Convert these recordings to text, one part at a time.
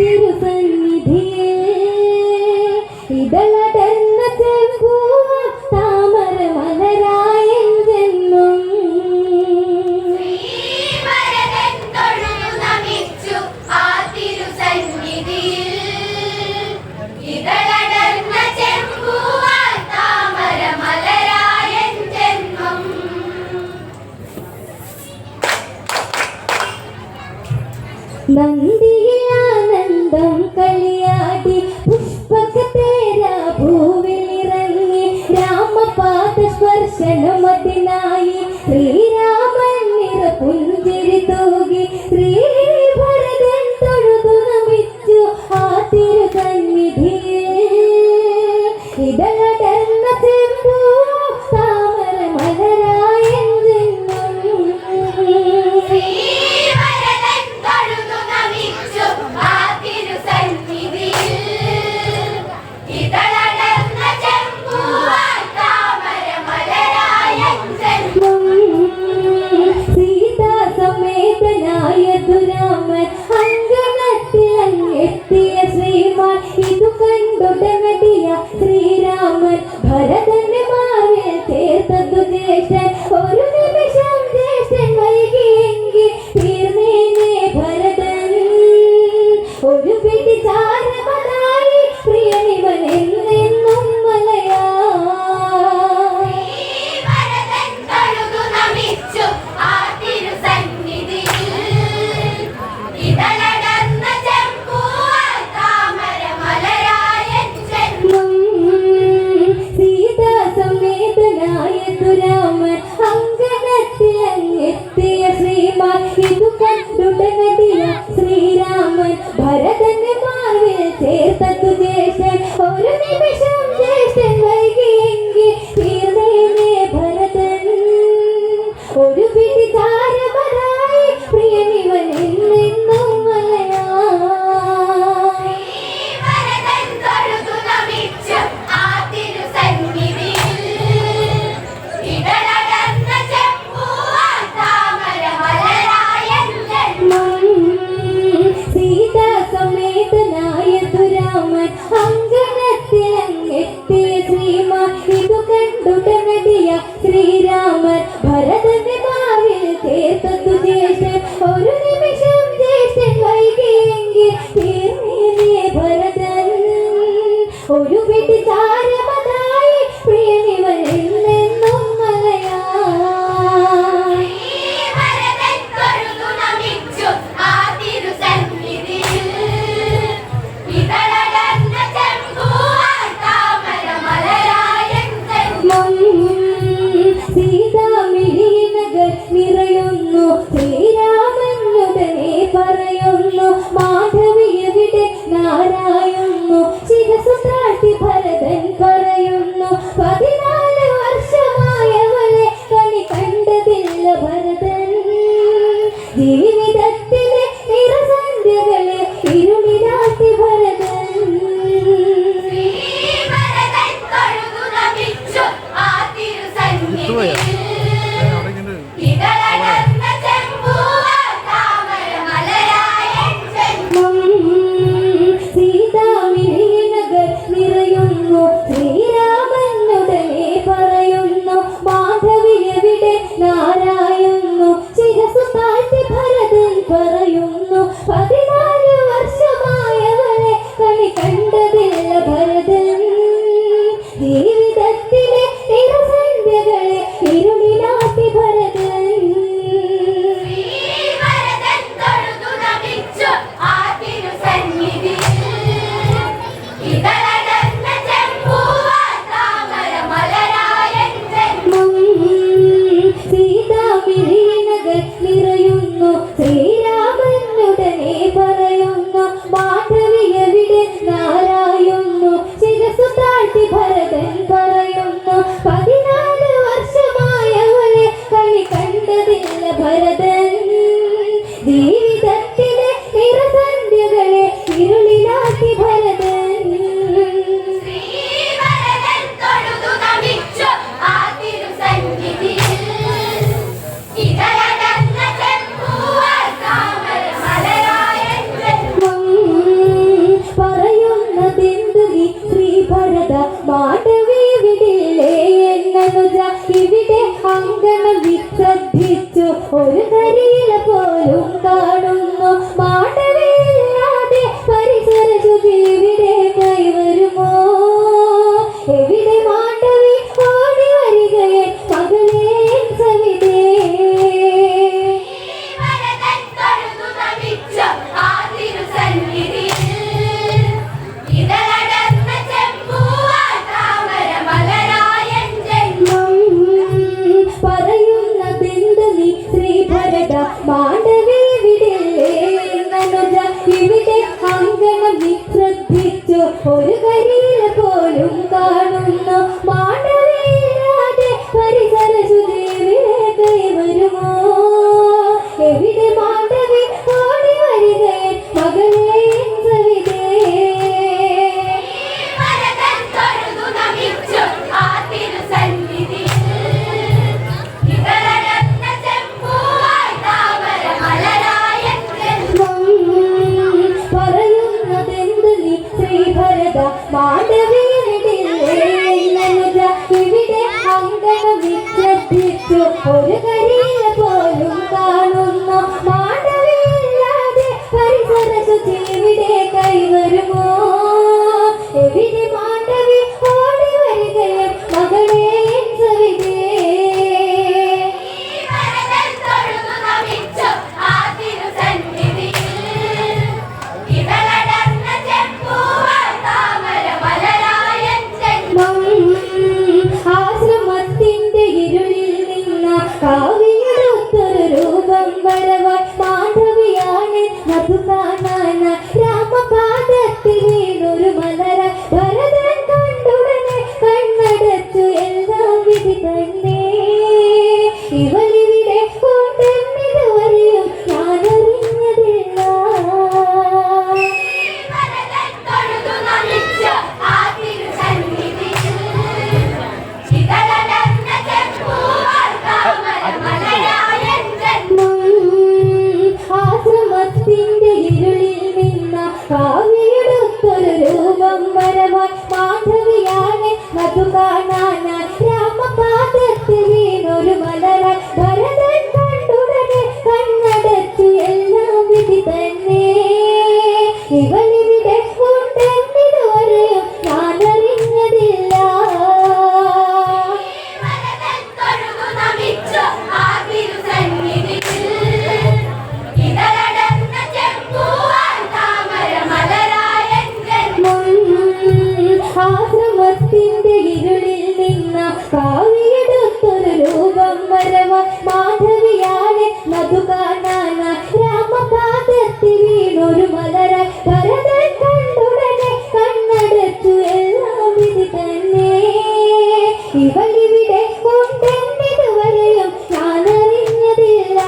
തിരുസന്നിധിയെ ഇതള തന്ന ചെങ്കൂ താമര മലരായ ജന്മം. നന്ദിയെ ശ്രീരാമൻ ഭരത താരം ഒരു കരി Paz. ഇവളിവിടെ ഉണ്ടെന്നതുവരെയും ഞാൻ അറിഞ്ഞതില്ല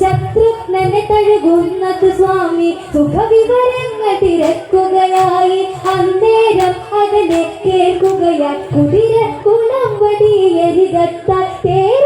ശത്രുഘ്നനെ തഴുകുന്നത് സ്വാമി സുഖവിവരങ്ങൾ തിരക്കുകയായി. അന്നേരം അതിനെ കേൾക്കുകയായി കുതിര കുളം വടിയരികത്താൽ te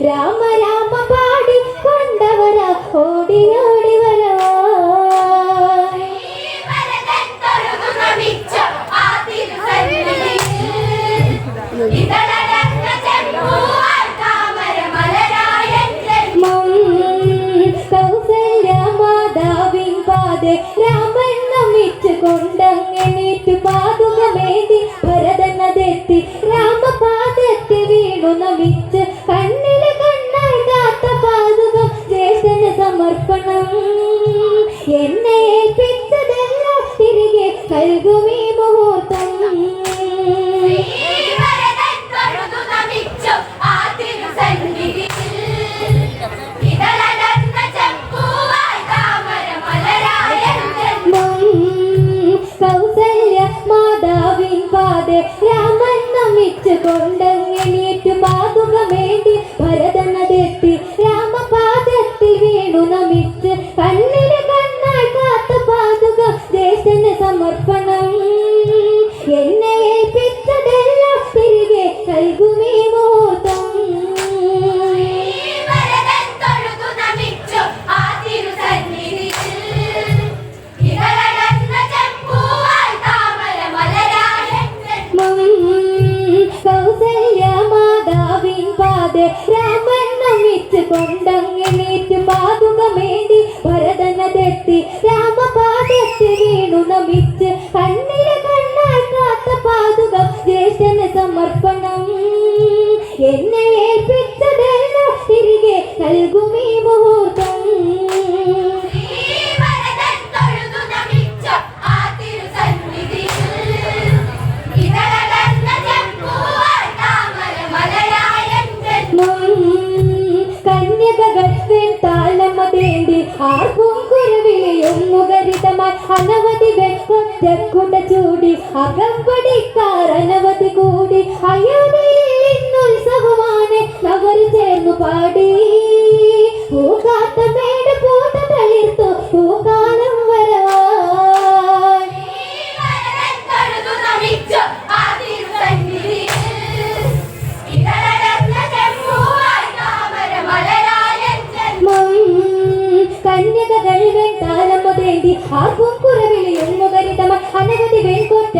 രാമ രാമ പാടി കൊണ്ടവരാ ഓടി ഓടി വരാ. രാമൻ നമിച്ചു കൊണ്ടങ്ങനേറ്റ് പാതുകമേന്തി ഭരതനതെത്തി രാമപാദത്തിൽ വീണു നമിച്ച് പാടി. പൂക്കാത്ത മേട പൂത്ത തളിർത്തു പൂക്കാലം വരവാൻ കന്യകകൾ വെൺ താലമുതേന്തി ആർക്കും കുറവിൽ എണ്ണുകരിതമ അനവധി വെൺകൊറ്റ